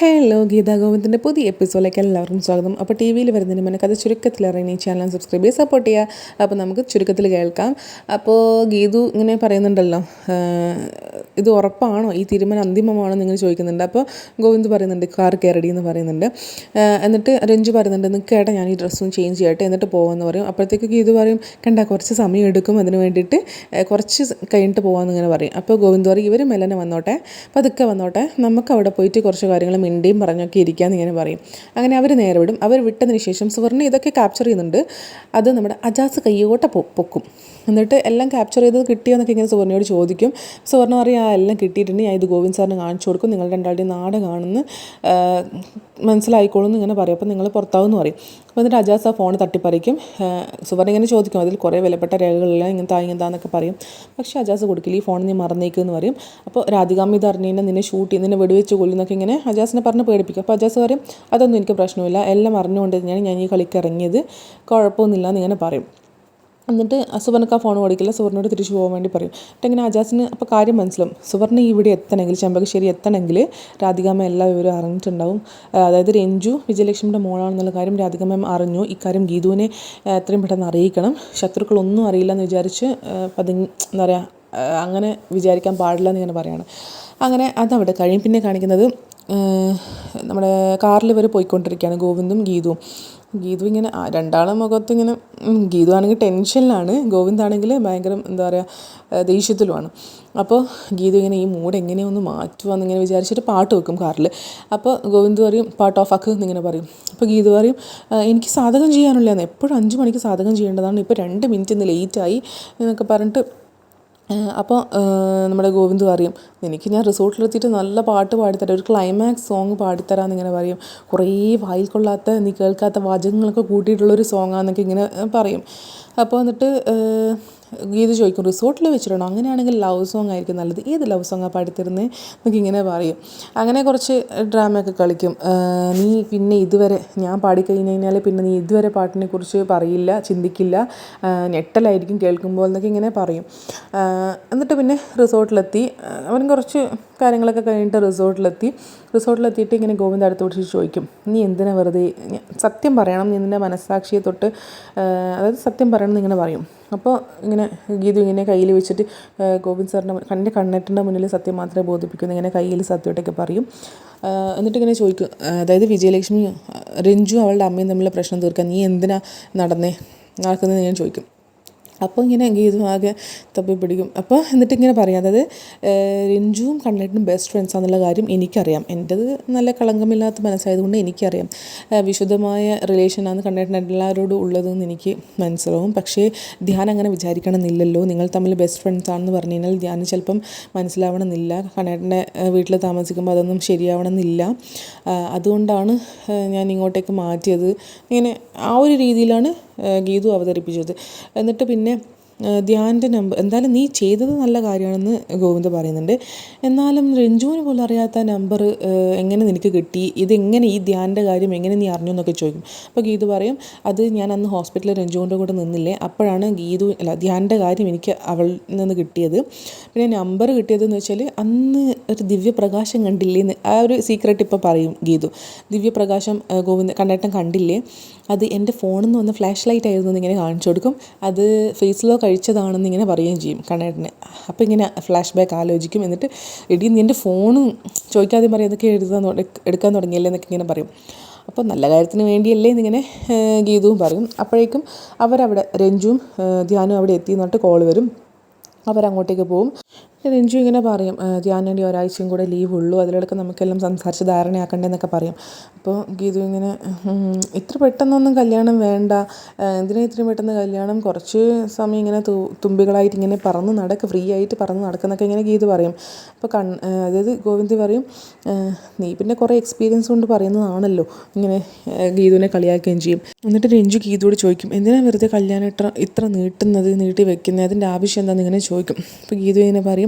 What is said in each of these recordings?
Hello Gita ഗോവിന്ദിന്റെ പുതിയ എപ്പിസോഡിലേക്ക് എല്ലാവർക്കും സ്വാഗതം. അപ്പോൾ ടി വിയിൽ വരുന്നതിന് മുന്നേ കഥ ചുരുക്കത്തിൽ ഇറങ്ങി ചാനൽ സബ്സ്ക്രൈബ് ചെയ്ത് സപ്പോർട്ട് ചെയ്യുക. അപ്പോൾ നമുക്ക് ചുരുക്കത്തിൽ കേൾക്കാം. അപ്പോൾ ഗീതു ഇങ്ങനെ പറയുന്നുണ്ടല്ലോ ഇത് ഉറപ്പാണോ? ഈ തീരുമാനം അന്തിമമാണോ നിങ്ങൾ ചോദിക്കുന്നുണ്ട്. അപ്പോൾ ഗോവിന്ദ് പറയുന്നുണ്ട് കാർ കയറടി എന്ന് പറയുന്നുണ്ട്. എന്നിട്ട് രഞ്ജു പറയുന്നുണ്ട് നിൽക്കേട്ടാ ഞാൻ ഈ ഡ്രസ്സും ചേഞ്ച് ചെയ്യട്ടെ എന്നിട്ട് പോകാമെന്ന് പറയും. അപ്പോഴത്തേക്ക് ഗീതു പറയും കണ്ട കുറച്ച് സമയം എടുക്കും അതിന് വേണ്ടിയിട്ട്. കുറച്ച് കഴിഞ്ഞിട്ട് പോകാമെന്ന് ഇങ്ങനെ പറയും. അപ്പോൾ ഗോവിന്ദ് പറയും ഇവർ മെല്ലനെ വന്നോട്ടെ പതുക്കെ വന്നോട്ടെ. നമുക്ക് അവിടെ പോയിട്ട് കുറച്ച് കാര്യങ്ങൾ മിണ്ടിയും പറഞ്ഞൊക്കെ ഇരിക്കാമെന്ന് ഇങ്ങനെ പറയും. അങ്ങനെ അവർ നേരെ വിടും. അവർ വിട്ടതിന് ശേഷം സുവർണ ഇതൊക്കെ ക്യാപ്ചർ ചെയ്യുന്നുണ്ട്. അത് നമ്മുടെ അജാസ് കയ്യോട്ട പൊക്കും. എന്നിട്ട് എല്ലാം ക്യാപ്ചർ ചെയ്തത് കിട്ടിയോ എന്നൊക്കെ ഇങ്ങനെ സുവർണയോട് ചോദിക്കും. സുവർണ പറയും ആ എല്ലാം കിട്ടിയിട്ടുണ്ട്. ഞാൻ ഇത് ഗോവിന്ദ് സാറിന് കാണിച്ചു കൊടുക്കും. നിങ്ങൾ രണ്ടാളുടെയും നാട് കാണുന്നു മനസ്സിലായിക്കോളും എന്ന് ഇങ്ങനെ പറയും. അപ്പോൾ നിങ്ങൾ പുറത്താവുമെന്ന് പറയും. അപ്പോൾ എന്നിട്ട് അജാസ് ആ ഫോൺ തട്ടിപ്പറിക്കും. സുവർണ ഇങ്ങനെ ചോദിക്കും അതിൽ കുറേ വിലപ്പെട്ട രേഖകളെല്ലാം? ഇങ്ങനത്തെ ഇങ്ങനത്താന്നൊക്കെ പറയും. പക്ഷേ അജാസ് കൊടുക്കില്ല ഈ ഫോൺ നീ മറന്നേക്ക് എന്ന് പറയും. അപ്പോൾ രാധികാമ്മ ഇത് അറിഞ്ഞു നിന്നെ ഷൂട്ട് ചെയ്ത് നിന്നെ വെടിവെച്ച് കൊല്ലുന്നൊക്കെ ഇങ്ങനെ അജാസിനെ പറഞ്ഞ് പേടിപ്പിക്കും. അപ്പോൾ അജാസ് പറയും അതൊന്നും എനിക്ക് പ്രശ്നമില്ല. എല്ലാം അറിഞ്ഞുകൊണ്ട് തന്നെയാണ് ഞാൻ ഈ കളിക്ക് ഇറങ്ങിയത്. കുഴപ്പമൊന്നുമില്ല എന്നിങ്ങനെ പറയും. എന്നിട്ട് സുവർണക്ക് ആ ഫോൺ കൊടുക്കില്ല സുവർണോട് തിരിച്ചു പോകാൻ വേണ്ടി പറയും. എന്നിട്ട് ഇങ്ങനെ അജാസിന് അപ്പോൾ കാര്യം മനസ്സിലാവും. സുവർണ ഇവിടെ എത്തണമെങ്കിൽ ചെമ്പകശ്ശേരി എത്തണമെങ്കിൽ രാധികാമ എല്ലാ വിവരവും അറിഞ്ഞിട്ടുണ്ടാവും. അതായത് രഞ്ജു വിജയലക്ഷ്മിയുടെ മോളാണെന്നുള്ള കാര്യം രാധികാമ്മ അറിഞ്ഞു. ഇക്കാര്യം ഗീതുവിനെ എത്രയും പെട്ടെന്ന് അറിയിക്കണം. ശത്രുക്കളൊന്നും അറിയില്ല എന്ന് വിചാരിച്ച് പതുങ്ങി എന്താ പറയുക അങ്ങനെ വിചാരിക്കാൻ പാടില്ല എന്ന് എന്നിങ്ങനെ പറയാണ്. അങ്ങനെ അതവിടെ കഴിയും പിന്നെ കാണിക്കുന്നത് നമ്മുടെ കാറിൽ ഇവർ പോയിക്കൊണ്ടിരിക്കുകയാണ് ഗോവിന്ദും ഗീതുവും. ഗീതു ഇങ്ങനെ രണ്ടാളും മുഖത്ത് ഇങ്ങനെ ഗീതു ആണെങ്കിൽ ടെൻഷനിലാണ്. ഗോവിന്ദ് ആണെങ്കിൽ ഭയങ്കര എന്താ പറയുക ദേഷ്യത്തിലുമാണ്. അപ്പോൾ ഗീതു ഇങ്ങനെ ഈ മൂഡ് എങ്ങനെയൊന്ന് മാറ്റുവാന്ന് ഇങ്ങനെ വിചാരിച്ചിട്ട് പാട്ട് വെക്കും കാറിൽ. അപ്പോൾ ഗോവിന്ദ് പറയും പാട്ട് ഓഫ് ആക്കുക എന്നിങ്ങനെ പറയും. അപ്പോൾ ഗീതു പറയും "ആ, എനിക്ക് സാധകം ചെയ്യാനുള്ളതാണ് എപ്പോഴും അഞ്ച് മണിക്ക് സാധകം ചെയ്യേണ്ടതാണ്. ഇപ്പോൾ രണ്ട് മിനിറ്റ് ഇന്ന് ലേറ്റായി എന്നൊക്കെ പറഞ്ഞിട്ട് അപ്പോൾ നമ്മുടെ ഗോവിന്ദ് പറയും എനിക്ക് ഞാൻ റിസോർട്ടിലെത്തിയിട്ട് നല്ല പാട്ട് പാടിത്തരാം ഒരു ക്ലൈമാക്സ് സോങ് പാടിത്തരാമെന്ന് ഇങ്ങനെ പറയും. കുറേ വായിൽ കൊള്ളാത്ത നീ കേൾക്കാത്ത വാചകങ്ങളൊക്കെ കൂട്ടിയിട്ടുള്ളൊരു സോങ്ങാന്നൊക്കെ ഇങ്ങനെ പറയും. അപ്പോൾ എന്നിട്ട് ഗീത ചോദിക്കും റിസോർട്ടിൽ വെച്ചിട്ടാണോ അങ്ങനെയാണെങ്കിൽ ലവ് സോങ് ആയിരിക്കും നല്ലത്. ഏത് ലവ് സോങ്ങാണ് പാടിത്തരുന്നത് എന്നൊക്കെ ഇങ്ങനെ പറയും. അങ്ങനെ കുറച്ച് ഡ്രാമയൊക്കെ കളിക്കും. നീ പിന്നെ ഇതുവരെ ഞാൻ പാടിക്കഴിഞ്ഞ് കഴിഞ്ഞാൽ പിന്നെ നീ ഇതുവരെ പാട്ടിനെ കുറിച്ച് പറയില്ല ചിന്തിക്കില്ല. ഞെട്ടലായിരിക്കും കേൾക്കുമ്പോൾ എന്നൊക്കെ ഇങ്ങനെ പറയും. എന്നിട്ട് പിന്നെ റിസോർട്ടിലെത്തി അവൻ കുറച്ച് കാര്യങ്ങളൊക്കെ കഴിഞ്ഞിട്ട് റിസോർട്ടിലെത്തി റിസോർട്ടിലെത്തിയിട്ട് ഇങ്ങനെ ഗോവിന്ദ അടുത്ത് പിടിച്ച് ചോദിക്കും നീ എന്തിനാ വെറുതെ? സത്യം പറയണം നീ നിന്റെ മനസ്സാക്ഷിയെ തൊട്ട് അതായത് സത്യം പറയണം എന്നിങ്ങനെ പറയും. അപ്പോൾ ഇങ്ങനെ ഗീതു ഇങ്ങനെ കയ്യിൽ വെച്ചിട്ട് ഗോവിന്ദ് സാറിന്റെ എന്റെ കണ്ണെട്ടിന്റെ മുന്നിൽ സത്യം മാത്രമേ ബോധിപ്പിക്കുന്നു ഇങ്ങനെ കയ്യിൽ സത്യമായിട്ടൊക്കെ പറയും. എന്നിട്ട് ഇങ്ങനെ ചോദിക്കും അതായത് വിജയലക്ഷ്മി രഞ്ജു അവളുടെ അമ്മയും തമ്മിലുള്ള പ്രശ്നം തീർക്കാൻ നീ എന്തിനാ നടന്നേ? നടക്കുന്നത് ഞാൻ ചോദിക്കും. അപ്പോൾ ഇങ്ങനെ ഗീതു ആകെ തപ്പി പിടിക്കും. അപ്പോൾ എന്നിട്ട് ഇങ്ങനെ പറയാം. അതായത് രഞ്ജുവും കണ്ണേട്ടനും ബെസ്റ്റ് ഫ്രണ്ട്സ് ആണെന്നുള്ള കാര്യം എനിക്കറിയാം. എന്റെത് നല്ല കളങ്കമില്ലാത്ത മനസ്സായതുകൊണ്ട് എനിക്കറിയാം. വിശുദ്ധമായ റിലേഷനാണ് കണ്ണേട്ടൻ എല്ലാവരോടും ഉള്ളതെന്ന് എനിക്ക് മനസ്സിലാവും. പക്ഷേ ധ്യാൻ അങ്ങനെ വിചാരിക്കണമെന്നില്ലല്ലോ. നിങ്ങൾ തമ്മിൽ ബെസ്റ്റ് ഫ്രണ്ട്സ് ആണെന്ന് പറഞ്ഞു കഴിഞ്ഞാൽ ധ്യാൻ ചിലപ്പം മനസ്സിലാവണമെന്നില്ല. കണ്ണേട്ടന്റെ വീട്ടിൽ താമസിക്കുമ്പോൾ അതൊന്നും ശരിയാവണമെന്നില്ല. അതുകൊണ്ടാണ് ഞാൻ ഇങ്ങോട്ടേക്ക് മാറ്റിയത്. ഇങ്ങനെ ആ ഒരു രീതിയിലാണ് ഗീതു അവതരിപ്പിച്ചത്. എന്നിട്ട് പിന്നെ не ധ്യാന്റെ നമ്പർ എന്തായാലും നീ ചെയ്തത് നല്ല കാര്യമാണെന്ന് ഗോവിന്ദ് പറയുന്നുണ്ട്. എന്നാലും രഞ്ജുവിന് പോലും അറിയാത്ത നമ്പർ എങ്ങനെ നിനക്ക് കിട്ടി? ഇതെങ്ങനെ ഈ ധ്യാന്റെ കാര്യം എങ്ങനെ നീ അറിഞ്ഞു എന്നൊക്കെ ചോദിക്കും. അപ്പോൾ ഗീതു പറയും അത് ഞാൻ അന്ന് ഹോസ്പിറ്റലിൽ രഞ്ജുവിന്റെ കൂടെ നിന്നില്ലേ? അപ്പോഴാണ് ഗീതു അല്ല ധ്യാന്റെ കാര്യം എനിക്ക് അവളിൽ നിന്ന് കിട്ടിയത്. പിന്നെ നമ്പർ കിട്ടിയതെന്ന് വെച്ചാൽ അന്ന് ഒരു ദിവ്യപ്രകാശം കണ്ടില്ലേ എന്ന് ആ ഒരു സീക്രട്ട് ഇപ്പോൾ പറയും ഗീതു. ദിവ്യപ്രകാശം ഗോവിന്ദ് കണ്ണേട്ടൻ കണ്ടില്ലേ? അത് എന്റെ ഫോണിൽ നിന്ന് വന്ന ഫ്ലാഷ് ലൈറ്റ് ആയിരുന്നു എന്ന് ഇങ്ങനെ കാണിച്ചു കൊടുക്കും. അത് ഫേസിലോ കഴിച്ചതാണെന്ന് ഇങ്ങനെ പറയുകയും ചെയ്യും കണ്ണേട്ടനെ. അപ്പോൾ ഇങ്ങനെ ഫ്ലാഷ് ബാക്ക് ആലോചിക്കും. എന്നിട്ട് എടി എന്റെ ഫോണും ചോദിക്കാതെ പറയും അതൊക്കെ എഴുതാൻ എടുക്കാൻ തുടങ്ങിയല്ലേ എന്നൊക്കെ ഇങ്ങനെ പറയും. അപ്പോൾ നല്ല കാര്യത്തിന് വേണ്ടിയല്ലേ എന്നിങ്ങനെ ഗീതവും പറയും. അപ്പോഴേക്കും അവരവിടെ രഞ്ജുവും ധ്യാനും അവിടെ എത്തി. എന്നിട്ട് കോൾ വരും. അവരങ്ങോട്ടേക്ക് പോകും രഞ്ജു ഇങ്ങനെ പറയും ധ്യാനേന്റെ ഒരാഴ്ചയും കൂടെ ലീവ് ഉള്ളൂ. അതിലിടക്ക് നമുക്കെല്ലാം സംസാരിച്ച് ധാരണയാക്കണ്ടേ എന്നൊക്കെ പറയും. അപ്പോൾ ഗീതു ഇങ്ങനെ ഇത്ര പെട്ടെന്നൊന്നും കല്യാണം വേണ്ട. എന്തിനാ ഇത്രയും പെട്ടെന്ന് കല്യാണം? കുറച്ച് സമയം ഇങ്ങനെ തുമ്പികളായിട്ട് ഇങ്ങനെ പറന്ന് നടക്ക് ഫ്രീ ആയിട്ട് പറന്ന് നടക്കുന്നൊക്കെ ഇങ്ങനെ ഗീതു പറയും. അപ്പോൾ അതായത് ഗോവിന്ദ് പറയും നീ പിന്നെ കുറേ എക്സ്പീരിയൻസ് കൊണ്ട് പറയുന്നതാണല്ലോ. ഇങ്ങനെ ഗീതുവിനെ കളിയാക്കുകയും ചെയ്യും. എന്നിട്ട് രഞ്ജു ഗീതുവോട് ചോദിക്കും എന്തിനാണ് വെറുതെ കല്യാണം ഇത്ര ഇത്ര നീട്ടുന്നത് നീട്ടി വെക്കുന്നത്? അതിന്റെ ആവശ്യം എന്താണെന്ന് ഇങ്ങനെ ചോദിക്കും. അപ്പോൾ ഗീതു ഇങ്ങനെ പറയും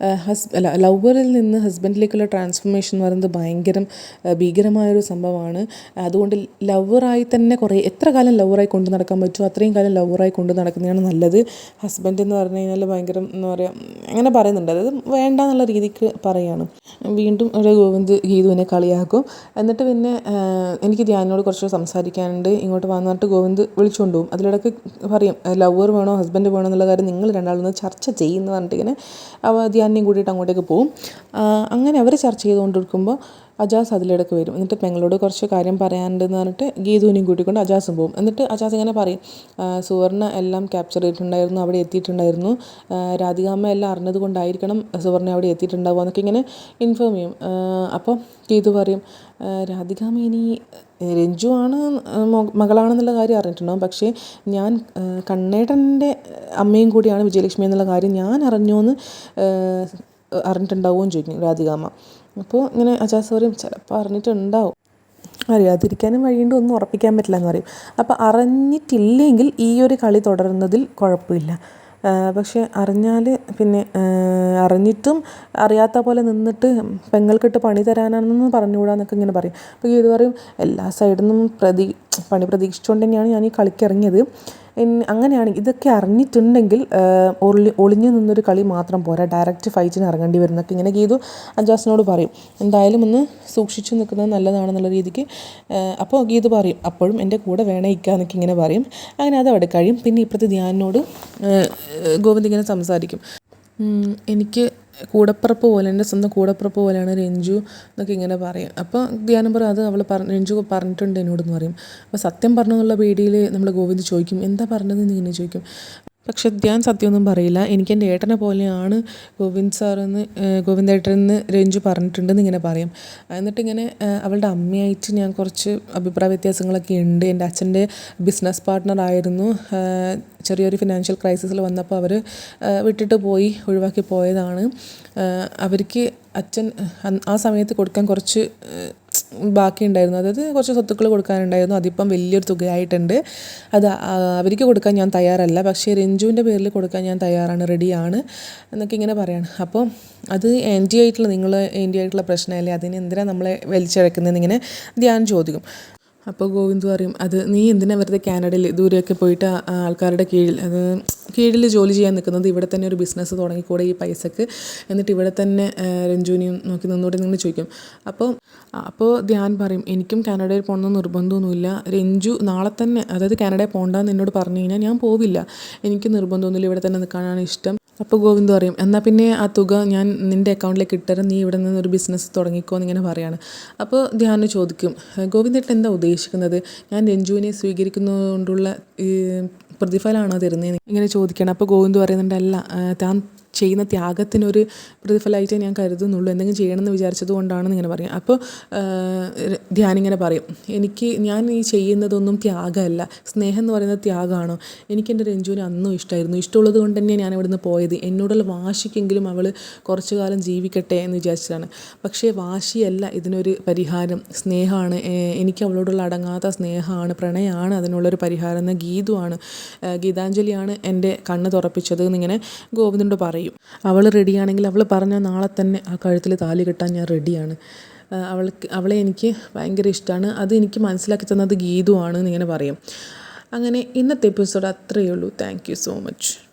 ഹസ് അല്ല ലവറിൽ നിന്ന് ഹസ്ബൻഡിലേക്കുള്ള ട്രാൻസ്ഫോർമേഷൻ എന്ന് പറയുന്നത് ഭയങ്കരം ഭീകരമായൊരു സംഭവമാണ്. അതുകൊണ്ട് ലവറായി തന്നെ കുറേ എത്ര കാലം ലവറായി കൊണ്ടു നടക്കാൻ പറ്റുമോ അത്രയും കാലം ലവറായി കൊണ്ട് നടക്കുന്നതാണ് നല്ലത്. ഹസ്ബൻഡ് എന്ന് പറഞ്ഞു കഴിഞ്ഞാൽ ഭയങ്കര എന്താ പറയുക അങ്ങനെ പറയുന്നുണ്ട്. അതായത് വേണ്ട എന്നുള്ള രീതിക്ക് പറയാണ്. വീണ്ടും ഒരു ഗോവിന്ദ് ഗീതുവിനെ കളിയാക്കും. എന്നിട്ട് പിന്നെ എനിക്ക് ധ്യാനോട് കുറച്ച് സംസാരിക്കാനുണ്ട്. ഇങ്ങോട്ട് വന്നിട്ട് ഗോവിന്ദ് വിളിച്ചുകൊണ്ട് പോകും അതിലിടയ്ക്ക് പറയും ലവർ വേണോ ഹസ്ബൻഡ് വേണോ എന്നുള്ള കാര്യം നിങ്ങൾ രണ്ടാളൊന്ന് ചർച്ച ചെയ്യുന്ന പറഞ്ഞിട്ട് ഇങ്ങനെ അവ ധ്യാനിനെയും കൂട്ടിയിട്ട് അങ്ങോട്ടേക്ക് ആ, അങ്ങനെ അവർ ചർച്ച ചെയ്തുകൊണ്ടിരിക്കുമ്പോൾ അജാസ് അതിലിടയ്ക്ക് വരും. എന്നിട്ട് പെങ്ങളോട് കുറച്ച് കാര്യം പറയാനുണ്ടെന്ന് പറഞ്ഞിട്ട് ഗീതുവിനെയും കൂട്ടിക്കൊണ്ട് അജാസും പോകും. എന്നിട്ട് അജാസ് ഇങ്ങനെ പറയും സുവർണ എല്ലാം ക്യാപ്ചർ ചെയ്തിട്ടുണ്ടായിരുന്നു അവിടെ എത്തിയിട്ടുണ്ടായിരുന്നു. രാധികാമ്മ എല്ലാം അറിഞ്ഞത് കൊണ്ടായിരിക്കണം സുവർണ അവിടെ എത്തിയിട്ടുണ്ടാവുക എന്നൊക്കെ ഇങ്ങനെ ഇൻഫോം ചെയ്യും. അപ്പോൾ ഗീതു പറയും രാധികാമ്മ ഇനി രഞ്ജു ആണ് മകളാണെന്നുള്ള കാര്യം അറിഞ്ഞിട്ടുണ്ടാവും. പക്ഷേ ഞാൻ കണ്ണേട്ടന്റെ അമ്മയും കൂടിയാണ് വിജയലക്ഷ്മി എന്നുള്ള കാര്യം ഞാൻ അറിഞ്ഞു എന്ന് അറിഞ്ഞിട്ടുണ്ടാവുമെന്ന് ചോദിക്കും രാധികാമ അപ്പോൾ ഇങ്ങനെ അജാസ് പറയും ചിലപ്പോൾ അറിഞ്ഞിട്ടുണ്ടാവും. അറിയാതിരിക്കാനും വഴിയുണ്ട് ഒന്നും ഉറപ്പിക്കാൻ പറ്റില്ല എന്ന് പറയും. അപ്പോൾ അറിഞ്ഞിട്ടില്ലെങ്കിൽ ഈ ഒരു കളി തുടരുന്നതിൽ കുഴപ്പമില്ല. പക്ഷെ അറിഞ്ഞാൽ പിന്നെ അറിഞ്ഞിട്ടും അറിയാത്ത പോലെ നിന്നിട്ട് പെങ്ങൾക്കിട്ട് പണി തരാനാണെന്ന് പറഞ്ഞുകൂടാന്നൊക്കെ ഇങ്ങനെ പറയും. അപ്പോൾ ഇത് പറയും എല്ലാ സൈഡിൽ നിന്നും പ്രതി പണി പ്രതീക്ഷിച്ചുകൊണ്ട് തന്നെയാണ് ഞാൻ ഈ കളിക്കിറങ്ങിയത് അങ്ങനെയാണ് ഇതൊക്കെ അറിഞ്ഞിട്ടുണ്ടെങ്കിൽ ഒളി ഒളിഞ്ഞു നിന്നൊരു കളി മാത്രം പോരാ. ഡയറക്റ്റ് ഫൈറ്റിന് ഇറങ്ങേണ്ടി വരുന്നൊക്കെ ഇങ്ങനെ ഗീതു അജാസിനോട് പറയും. എന്തായാലും ഒന്ന് സൂക്ഷിച്ചു നിൽക്കുന്നത് നല്ലതാണെന്നുള്ള രീതിക്ക് അപ്പോൾ ഗീതു പറയും. അപ്പോഴും എന്റെ കൂടെ വേണേ ഇക്ക എന്നൊക്കെ ഇങ്ങനെ പറയും. അങ്ങനെ അത് അവിടെ കഴിയും. പിന്നെ ഇപ്പോഴത്തെ ധ്യാനോട് ഗോവിന്ദ് ഇങ്ങനെ സംസാരിക്കും. എനിക്ക് കൂടപ്പിറപ്പ് പോലെ എന്റെ സ്വന്തം കൂടപ്പിറപ്പ് പോലെയാണ് രഞ്ജു എന്നൊക്കെ ഇങ്ങനെ പറയും. അപ്പോൾ ധ്യാനം പറയും അത് അവൾ പറഞ്ഞ രഞ്ജു പറഞ്ഞിട്ടുണ്ട് എന്നോടെന്ന് പറയും. അപ്പോൾ സത്യം പറഞ്ഞെന്നുള്ള പേടിയിൽ നമ്മൾ ഗോവിന്ദ് ചോദിക്കും എന്താ പറഞ്ഞതെന്ന് ഇങ്ങനെ ചോദിക്കും? പക്ഷെ ഞാൻ സത്യമൊന്നും പറയില്ല. എനിക്ക് എന്റെ ഏട്ടനെ പോലെയാണ് ഗോവിന്ദ് സാറെന്ന് ഗോവിന്ദേട്ടനെന്ന് രഞ്ജു പറഞ്ഞിട്ടുണ്ടെന്ന് ഇങ്ങനെ പറയും. എന്നിട്ടിങ്ങനെ അവളുടെ അമ്മയായിട്ട് ഞാൻ കുറച്ച് അഭിപ്രായ വ്യത്യാസങ്ങളൊക്കെ ഉണ്ട്. എന്റെ അച്ഛന്റെ ബിസിനസ് പാർട്ട്ണർ ആയിരുന്നു. ചെറിയൊരു ഫിനാൻഷ്യൽ ക്രൈസിസിൽ വന്നപ്പോൾ അവർ വിട്ടിട്ട് പോയി ഒഴിവാക്കി പോയതാണ്. അവർക്ക് അച്ഛൻ ആ സമയത്ത് കൊടുക്കാൻ കുറച്ച് ബാക്കി ഉണ്ടായിരുന്നു അതായത് കുറച്ച് സ്വത്തുക്കൾ കൊടുക്കാനുണ്ടായിരുന്നു. അതിപ്പം വലിയൊരു തുകയായിട്ടുണ്ട്. അത് അവർക്ക് കൊടുക്കാൻ ഞാൻ തയ്യാറല്ല. പക്ഷേ രഞ്ജുവിന്റെ പേരിൽ കൊടുക്കാൻ ഞാൻ തയ്യാറാണ് റെഡിയാണ് എന്നൊക്കെ ഇങ്ങനെ പറയാണ്. അപ്പോൾ അത് ആന്റി ആയിട്ടുള്ള നിങ്ങൾ ആന്റി ആയിട്ടുള്ള പ്രശ്നമല്ലേ? അതിന് എന്തിനാണ് നമ്മളെ വലിച്ചിഴക്കുന്നതെന്ന് ഇങ്ങനെ ധ്യാനം ചോദിക്കും. അപ്പോൾ ഗോവിന്ദ് പറയും അത് നീ എന്തിനാ വെറുതെ കാനഡയിൽ ദൂരെയൊക്കെ പോയിട്ട് ആൾക്കാരുടെ കീഴിൽ അത് കീഴിൽ ജോലി ചെയ്യാൻ നിൽക്കുന്നത്? ഇവിടെ തന്നെ ഒരു ബിസിനസ് തുടങ്ങിക്കൂടെ ഈ പൈസക്ക്? എന്നിട്ട് ഇവിടെ തന്നെ രഞ്ജുവിനെയും നോക്കി നിന്നോടെ നിങ്ങൾ ചോദിക്കും. അപ്പോൾ അപ്പോൾ ധ്യാൻ പറയും എനിക്കും കാനഡയിൽ പോകണമെന്ന് നിർബന്ധമൊന്നുമില്ല. രഞ്ജു നാളെ തന്നെ അതായത് കാനഡയിൽ പോകണ്ടെന്ന് എന്നോട് പറഞ്ഞു കഴിഞ്ഞാൽ ഞാൻ പോവില്ല. എനിക്ക് നിർബന്ധമൊന്നുമില്ല ഇവിടെ തന്നെ നിൽക്കാനാണ് ഇഷ്ടം. അപ്പോൾ ഗോവിന്ദ് പറയും എന്നാൽ പിന്നെ ആ തുക ഞാൻ നിന്റെ അക്കൗണ്ടിലേക്ക് ഇട്ടുതരാം നീ ഇവിടെ നിന്ന് ഒരു ബിസിനസ് തുടങ്ങിക്കോ എന്നിങ്ങനെ പറയാണ്. അപ്പോൾ ധ്യാന ചോദിക്കും ഗോവിന്ദേട്ടൻ എന്താ ഉദ്ദേശിക്കുന്നത്? ഞാൻ രഞ്ജുവിനെ സ്വീകരിക്കുന്നതുകൊണ്ടുള്ള പ്രതിഫലമാണോ തരുന്നത് ഇങ്ങനെ ചോദിക്കണം. അപ്പോൾ ഗോവിന്ദ് പറയുന്നുണ്ട് അല്ല താൻ ചെയ്യുന്ന ത്യാഗത്തിനൊരു പ്രതിഫലമായിട്ടേ ഞാൻ കരുതുന്നുള്ളൂ. എന്തെങ്കിലും ചെയ്യണമെന്ന് വിചാരിച്ചത് കൊണ്ടാണെന്ന് ഇങ്ങനെ പറയും. അപ്പോൾ ധ്യാനിങ്ങനെ പറയും. എനിക്ക് ഞാൻ ഈ ചെയ്യുന്നതൊന്നും ത്യാഗമല്ല. സ്നേഹം എന്ന് പറയുന്നത് ത്യാഗമാണോ? എനിക്ക് എന്റെ രഞ്ജുവിനെ അന്നും ഇഷ്ടമായിരുന്നു. ഇഷ്ടമുള്ളത് കൊണ്ട് തന്നെ ഞാൻ ഇവിടുന്ന് പോയത്. എന്നോടുള്ള വാശിക്കെങ്കിലും അവൾ കുറച്ചു കാലം ജീവിക്കട്ടെ എന്ന് വിചാരിച്ചതാണ്. പക്ഷേ വാശിയല്ല ഇതിനൊരു പരിഹാരം. സ്നേഹമാണ് എനിക്ക് അവളോടുള്ള അടങ്ങാത്ത സ്നേഹമാണ് പ്രണയമാണ് അതിനുള്ളൊരു പരിഹാരം. എന്ന ഗീതുവാണ് ഗീതാഞ്ജലിയാണ് എന്റെ കണ്ണ് തുറപ്പിച്ചത് എന്നിങ്ങനെ ഗോവിന്ദനോട് പറയും. അവൾ റെഡിയാണെങ്കിൽ അവൾ പറഞ്ഞാൽ നാളെ തന്നെ ആ കഴുത്തിൽ താലി കെട്ടാൻ ഞാൻ റെഡിയാണ്. അവൾക്ക് അവളെ എനിക്ക് ഭയങ്കര ഇഷ്ടമാണ്. അത് എനിക്ക് മനസ്സിലാക്കി തന്നത് ഗീതുവാണ് എന്നിങ്ങനെ പറയും. അങ്ങനെ ഇന്നത്തെ എപ്പിസോഡ് അത്രയേ ഉള്ളൂ. Thank so much